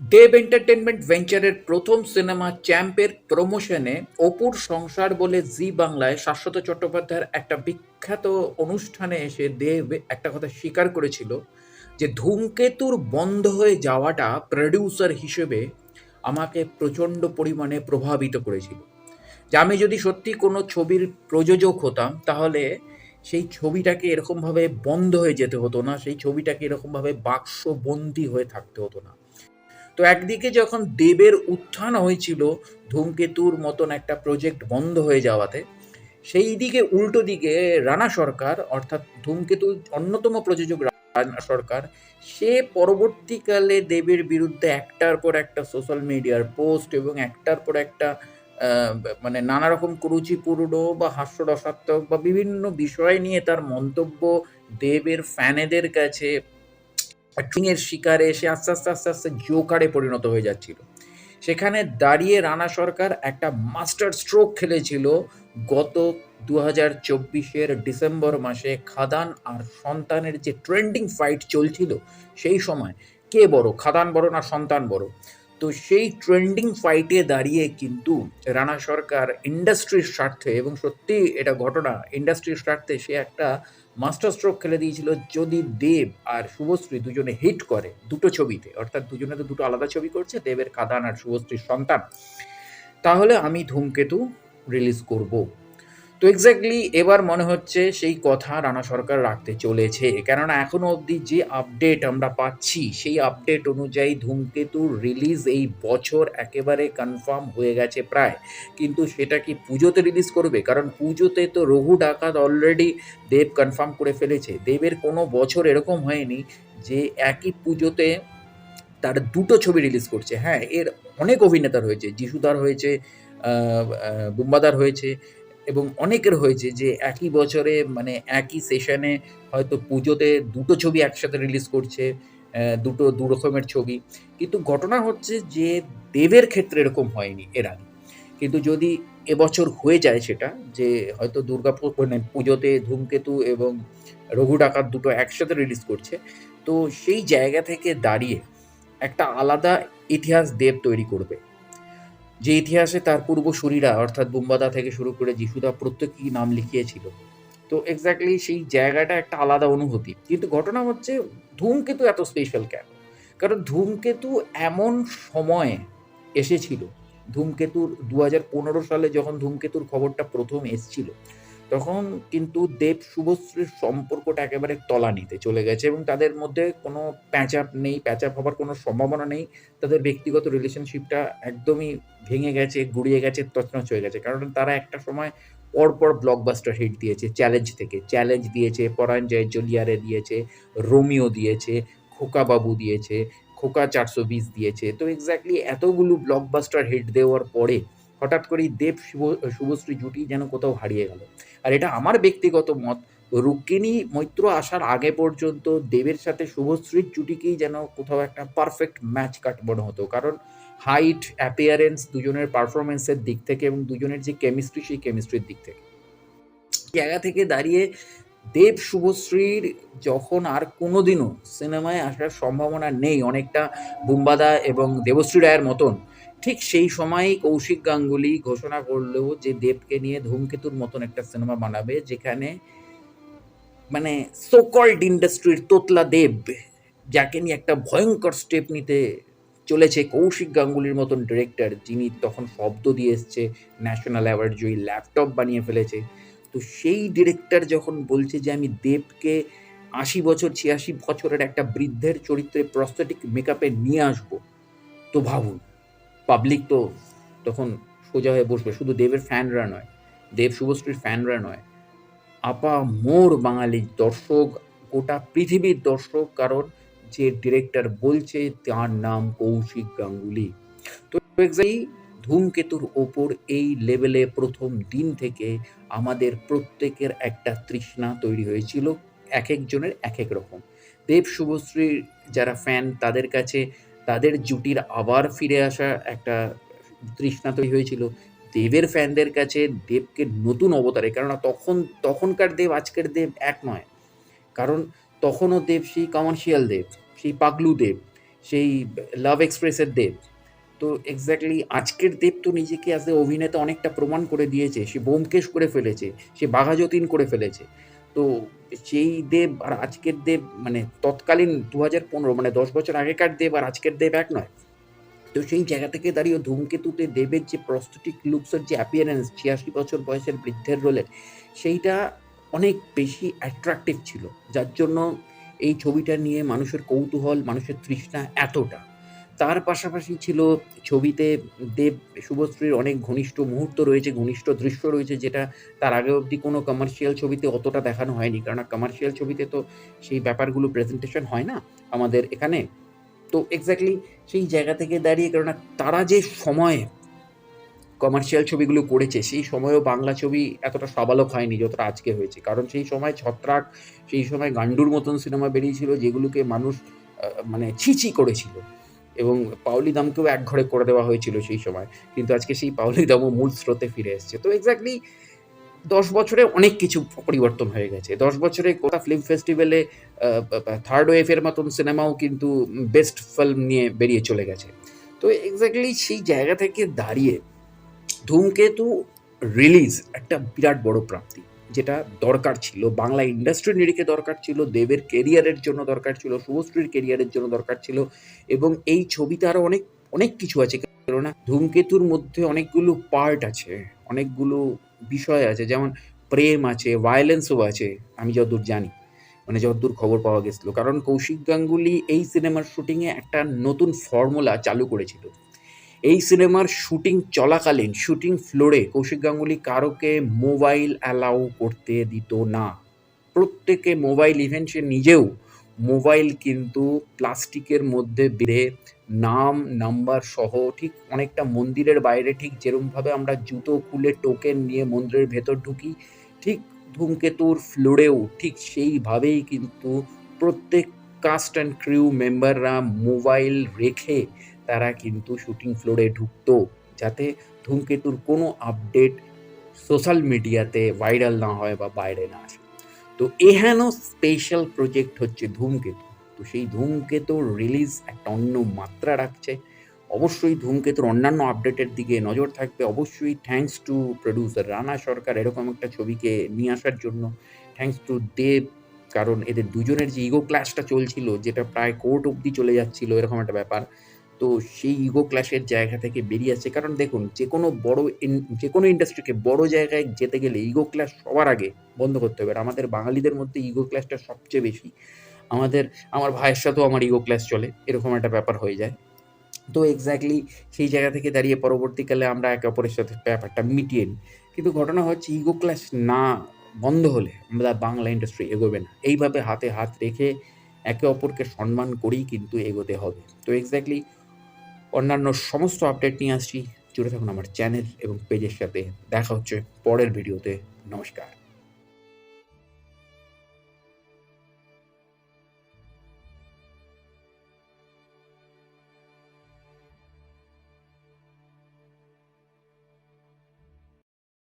দেব entertainment ভেঞ্চারের প্রথম cinema চ্যাম্পের প্রমোশনে অপুর সংসার বলে জি বাংলায় শাশ্বত চট্টোপাধ্যায়ের একটা বিখ্যাত অনুষ্ঠানে এসে দেব একটা কথা স্বীকার করেছিল যে ধূমকেতুর বন্ধ হয়ে যাওয়াটা প্রডিউসার হিসেবে আমাকে প্রচণ্ড পরিমাণে প্রভাবিত করেছিল। যে আমি যদি সত্যি কোনো ছবির প্রযোজক হতাম, তাহলে সেই ছবিটাকে এরকমভাবে বন্ধ হয়ে যেতে হতো না, সেই ছবিটাকে এরকমভাবে বাক্সবন্দি হয়ে থাকতে হতো না। তো একদিকে যখন দেবের উত্থান হয়েছিল, ধূমকেতুর মতন একটা প্রজেক্ট বন্ধ হয়ে যাওয়াতে সেই দিকে উল্টো দিকে রানা সরকার, অর্থাৎ ধূমকেতুর অন্যতম প্রযোজক রানা সরকার, সে পরবর্তীকালে দেবের বিরুদ্ধে একটার পর একটা সোশ্যাল মিডিয়ার পোস্ট এবং একটার পর একটা মানে নানা রকম কুরুচিপূর্ণ বা হাস্যরসাত্মক বা বিভিন্ন বিষয় নিয়ে তার মন্তব্য দেবের ফ্যানেদের কাছে এর শিকারে এসে আস্তে আস্তে আস্তে আস্তে জোকারে পরিণত হয়ে যাচ্ছিল। সেখানে দাঁড়িয়ে রানা সরকার একটা মাস্টার স্ট্রোক খেলেছিল গত দু হাজার চব্বিশের ডিসেম্বর মাসে খাদান আর সন্তানের যে ট্রেন্ডিং ফাইট চলছিল সেই সময়। কে বড়? খাদান বড় না সন্তান বড়? তো সেই ট্রেন্ডিং ফাইটে দাঁড়িয়ে কিন্তু রানা সরকার ইন্ডাস্ট্রির স্বার্থে এবং সত্যি এটা ঘটনা, ইন্ডাস্ট্রির স্বার্থে সে একটা মাস্টার স্ট্রোক খেলে দিয়েছিল যদি দেব আর শুভশ্রী দুজনে হিট করে দুটো ছবিতে, অর্থাৎ দুজনে তো দুটো আলাদা ছবি করছে, দেবের কাদান আর শুভশ্রীর সন্তান। তাহলে আমি ধূমকেতু রিলিজ করব। তো এক্স্যাক্টলি এবার মনে হচ্ছে সেই কথা রানা সরকার রাখতে চলেছে। কেননা এখনও অবধি যে আপডেট আমরা পাচ্ছি, সেই আপডেট অনুযায়ী ধূমকেতুর রিলিজ এই বছর একেবারে কনফার্ম হয়ে গেছে প্রায়। কিন্তু সেটা কি পুজোতে রিলিজ করবে? কারণ পুজোতে তো রঘু ডাকাত অলরেডি দেব কনফার্ম করে ফেলেছে। দেবের কোনো বছর এরকম হয়নি যে একই পুজোতে তার দুটো ছবি রিলিজ করছে। হ্যাঁ এর অনেক অভিনেতা হয়েছে যিশুদার হয়েছে বুম্বাদার হয়েছে এবং অনেকের হয়েছে যে একই বছরে মানে একই সেশনে হয়তো পুজোতে দুটো ছবি একসাথে রিলিজ করছে দুটো, দু রকমের ছবি। কিন্তু ঘটনা হচ্ছে যে দেবের ক্ষেত্রে এরকম হয়নি এর আগে। কিন্তু যদি এবছর হয়ে যায় সেটা, যে হয়তো দুর্গাপুর মানে পুজোতে ধূমকেতু এবং রঘু ডাকাত দুটো একসাথে রিলিজ করছে, তো সেই জায়গা থেকে দাঁড়িয়ে একটা আলাদা ইতিহাস দেব তৈরি করবে। যে ইতিহাসে তার পূর্বসূরীরা, অর্থাৎ বুম্বাদা থেকে শুরু করে যিশুদা প্রত্যেকেই নাম লিখিয়েছিল। তো এক্স্যাক্টলি সেই জায়গাটা একটা আলাদা অনুভূতি। কিন্তু ঘটনা হচ্ছে, ধূমকেতু এত স্পেশাল কেন? কারণ ধূমকেতু এমন সময়ে এসেছিল, ধূমকেতুর দু হাজার পনেরো সালে যখন ধূমকেতুর খবরটা প্রথম এসছিল তখন কিন্তু দেব শুভশ্রীর সম্পর্কটা একেবারে তলানিতে চলে গেছে এবং তাদের মধ্যে কোনো প্যাচ আপ নেই প্যাচ আপ হবার কোনো সম্ভাবনা নেই। তাদের ব্যক্তিগত রিলেশনশিপটা একদমই ভেঙে গেছে, গুড়িয়ে গেছে, তছনছ হয়ে গেছে। কারণ তারা একটা সময় পরপর ব্লকবাস্টার হিট দিয়েছে চ্যালেঞ্জ থেকে। চ্যালেঞ্জ দিয়েছে, পরাঞ্জয় জলিয়ারে দিয়েছে, রোমিও দিয়েছে খোকাবাবু দিয়েছে, খোকা চারশো বিশ দিয়েছে। তো এক্স্যাক্টলি এতগুলো ব্লকবাস্টার হিট দেওয়ার পরে হঠাৎ করেই দেব শুভ, শুভশ্রী জুটি যেন কোথাও হারিয়ে গেল। আর এটা আমার ব্যক্তিগত মত, রুক্মিণী মৈত্র আসার আগে পর্যন্ত দেবের সাথে শুভশ্রীর জুটিকেই যেন কোথাও একটা পারফেক্ট ম্যাচ কাট মনে হতো। কারণ হাইট অ্যাপিয়ারেন্স দুজনের পারফরমেন্সের দিক থেকে এবং দুজনের যে কেমিস্ট্রি সেই কেমিস্ট্রির দিক থেকে। জায়গা থেকে দাঁড়িয়ে দেব শুভশ্রীর যখন আর কোনোদিনও সিনেমায় আসার সম্ভাবনা নেই, অনেকটা বুম্বাদা এবং দেবশ্রী রায়ের মতন ঠিক সেই সময়ই কৌশিক গাঙ্গুলি ঘোষণা করল যে দেবকে নিয়ে ধূমকেতুর মতন একটা সিনেমা বানাবে, যেখানে মানে সোকল্ড ইন্ডাস্ট্রির তোতলা দেব, যাকে নিয়ে একটা ভয়ঙ্কর স্টেপ নিতে চলেছে কৌশিক গাঙ্গুলির মতন ডিরেক্টর যিনি তখন শব্দ দিয়ে এসছে ন্যাশনাল অ্যাওয়ার্ড জয়ী ল্যাপটপ বানিয়ে ফেলেছে। তো সেই ডিরেক্টর যখন বলছে যে আমি দেবকে আশি বছর, ছিয়াশি বছরের একটা বৃদ্ধের চরিত্রে প্রস্থেটিক মেকআপে নিয়ে আসব, তো ভাবুন পাবলিক তো তখন সোজা হয়ে বসবে। শুধু দেবের ফ্যানরা নয়, দেব শুভশ্রীর ফ্যানরা নয়, আপা মোর বাঙালি দর্শক, গোটা পৃথিবীর দর্শক, কারণ যে ডিরেক্টর বলছে তার নাম কৌশিক গাঙ্গুলি। তো ধূমকেতুর ওপর এই লেভেলে প্রথম দিন থেকে আমাদের প্রত্যেকের একটা তৃষ্ণা তৈরি হয়েছিল, এক একজনের এক এক রকম। দেব শুভশ্রীর যারা ফ্যান তাদের কাছে তাদের জুটির আবার ফিরে আসা একটা তৃষ্ণা তৈরি হয়েছিল। দেবের ফ্যানদের কাছে দেবকে নতুন অবতারে কেননা তখন, তখনকার দেব, আজকের দেব এক নয়। কারণ তখনও দেব সেই কমার্শিয়াল দেব, সেই পাগলু দেব, সেই লাভ এক্সপ্রেসের দেব। তো এক্স্যাক্টলি আজকের দেব তো নিজেকে এ অভিনেতা অনেকটা প্রমাণ করে দিয়েছে। সে ব্যোমকেশ করে ফেলেছে, সে বাঘাযতীন করে ফেলেছে। তো সেই দেব আর আজকের দেব মানে তৎকালীন দু হাজার পনেরো মানে দশ বছর আগেকার দেব আর আজকের দেব এক নয়। তো সেই জায়গা থেকে দাঁড়িয়ে ধূমকেতুতে দেবের যে প্রস্থেটিক লুকসের যে অ্যাপিয়ারেন্স ছিয়াশি বছর বয়সের বৃদ্ধের রোলে সেইটা অনেক বেশি অ্যাট্রাকটিভ ছিল। যার জন্য এই ছবিটা নিয়ে মানুষের কৌতূহল, মানুষের তৃষ্ণা এতটা। তার পাশাপাশি ছিল ছবিতে দেব শুভশ্রীর অনেক ঘনিষ্ঠ মুহূর্ত রয়েছে, ঘনিষ্ঠ দৃশ্য রয়েছে, যেটা তার আগে অবধি কোনো কমার্শিয়াল ছবিতে অতটা দেখানো হয়নি। কারণ কমার্শিয়াল ছবিতে তো সেই ব্যাপারগুলো প্রেজেন্টেশন হয় না আমাদের এখানে। তো এক্স্যাক্টলি সেই জায়গা থেকে দাঁড়িয়ে কেননা তারা যে সময়ে কমার্শিয়াল ছবিগুলো করেছে, সেই সময়েও বাংলা ছবি এতটা সবালক হয়নি যতটা আজকে হয়েছে। কারণ সেই সময় ছত্রাক, সেই সময় গান্ডুর মতন সিনেমা বেরিয়েছিল, যেগুলোকে মানুষ মানে ছিছি করেছিল। এবং পাওলি দামকেও এক ঘরে করে দেওয়া হয়েছিল সেই সময়। কিন্তু আজকে সেই পাওলি দামও মূল স্রোতে ফিরে এসেছে। তো এক্স্যাক্টলি দশ বছরে অনেক কিছু পরিবর্তন হয়ে গেছে। দশ বছরে কোথা ফিল্ম ফেস্টিভ্যালে থার্ড ওয়েভের মতন সিনেমাও কিন্তু বেস্ট ফিল্ম নিয়ে বেরিয়ে চলে গেছে। তো এক্স্যাক্টলি সেই জায়গা থেকে দাঁড়িয়ে ধূমকেতু রিলিজ একটা বিরাট বড় প্রাপ্তি। যেটা দরকার ছিল। বাংলা ইন্ডাস্ট্রির নিরিখে দরকার ছিল, দেবের কেরিয়ারের জন্য দরকার ছিল, শুভশ্রীর কেরিয়ারের জন্য দরকার ছিল এবং এই ছবিতে আরও অনেক অনেক কিছু আছে। কেননা ধূমকেতুর মধ্যে অনেকগুলো পার্ট আছে, অনেকগুলো বিষয় আছে, যেমন প্রেম আছে ভায়োলেন্সও আছে, আমি যতদূর জানি। মানে যতদূর খবর পাওয়া গেছিল। কারণ কৌশিক গাঙ্গুলি এই সিনেমার শুটিংয়ে একটা নতুন ফর্মুলা চালু করেছিল। এই সিনেমার শুটিং চলাকালীন, শুটিং ফ্লোরে কৌশিক গাঙ্গুলি কারোকে মোবাইল অ্যালাউ করতে দিত না। প্রত্যেকে মোবাইল ইভেন সে নিজেও মোবাইল কিন্তু প্লাস্টিকের মধ্যে বেঁধে নাম, নাম্বার সহ ঠিক অনেকটা মন্দিরের বাইরে ঠিক যেরমভাবে আমরা জুতো, খুলে টোকেন নিয়ে মন্দিরের ভেতর ঢুকি, ঠিক ধূমকেতুর ফ্লোরেও ঠিক সেইভাবেই কিন্তু প্রত্যেক কাস্ট অ্যান্ড ক্রিউ মেম্বাররা মোবাইল রেখে তারা কিন্তু শুটিং ফ্লোরে ঢুকতো, যাতে ধূমকেতুর কোনো আপডেট সোশ্যাল মিডিয়াতে ভাইরাল না হয় বা বাইরে না আসে। তো এহেন স্পেশাল প্রজেক্ট হচ্ছে ধূমকেতু। তো সেই ধূমকেতুর রিলিজ একটা অন্য মাত্রা রাখছে। অবশ্যই ধূমকেতুর অন্যান্য আপডেটের দিকে নজর থাকবে। অবশ্যই thanks to producer Rana Sarkar এরকম একটা ছবিকে নিয়ে আসার জন্য। থ্যাঙ্কস টু দেব কারণ এদের দুজনের যে ইগো ক্লাসটা চলছিল, যেটা প্রায় কোর্ট অবধি চলে যাচ্ছিল, এরকম একটা ব্যাপার। তো সেই ইগো ক্লাসের জায়গা থেকে বেরিয়ে আসছে। কারণ দেখুন যে কোনো বড় যে কোনো ইন্ডাস্ট্রিকে বড় জায়গায় যেতে গেলে ইগো ক্লাস সবার আগে বন্ধ করতে হবে। আর আমাদের বাঙালিদের মধ্যে ইগো ক্লাসটা সবচেয়ে বেশি। আমাদের, আমার ভাইয়ের সাথেও আমার ইগো ক্লাস চলে, এরকম একটা ব্যাপার হয়ে যায়। তো এক্স্যাক্টলি সেই জায়গা থেকে দাঁড়িয়ে পরবর্তীকালে আমরা একে অপরের সাথে ব্যাপারটা মিটিয়ে নিই। কিন্তু ঘটনা হচ্ছে ইগো ক্লাস না বন্ধ হলে আমরা বাংলা ইন্ডাস্ট্রি এগোবে না। এইভাবে হাতে হাত রেখে একে অপরকে সম্মান করেই কিন্তু এগোতে হবে। তো এক্স্যাক্টলি অন্যান্য সমস্ত আপডেট নিয়ে আসছি। জুড়ে থাকুন আমার চ্যানেল এবং পেজের সাথে। দেখা হচ্ছে পরের ভিডিওতে নমস্কার।